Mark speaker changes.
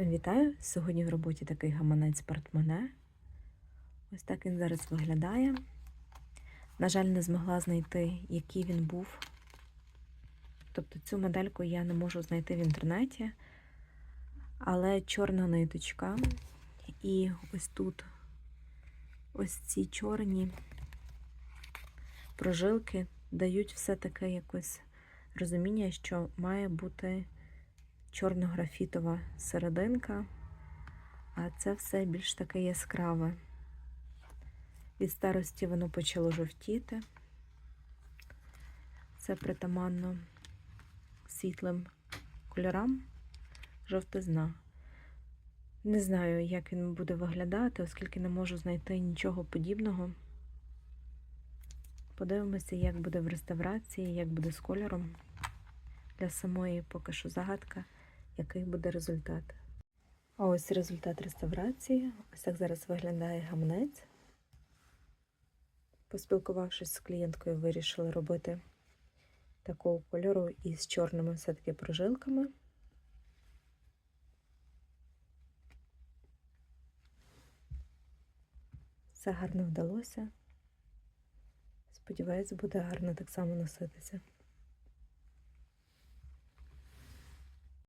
Speaker 1: Вітаю! Сьогодні в роботі такий гаманець портмоне. Ось так він зараз виглядає. На жаль, не змогла знайти, який він був. Тобто цю модельку я не можу знайти в інтернеті, але чорна ниточка. І ось тут ось ці чорні прожилки дають все таке якось розуміння, що має бути чорно-графітова серединка, а це все більш таке яскраве. Від старості воно почало жовтіти. Це притаманно світлим кольорам жовтизна. Не знаю, як він буде виглядати, оскільки не можу знайти нічого подібного. Подивимося, як буде в реставрації, як буде з кольором. Для самої поки що загадка, який буде результат. А ось результат реставрації. Ось так зараз виглядає гамнець. Поспілкувавшись з клієнткою, вирішили робити такого кольору із чорними все-таки прожилками. Все гарно вдалося. Сподіваюсь, буде гарно так само носитися.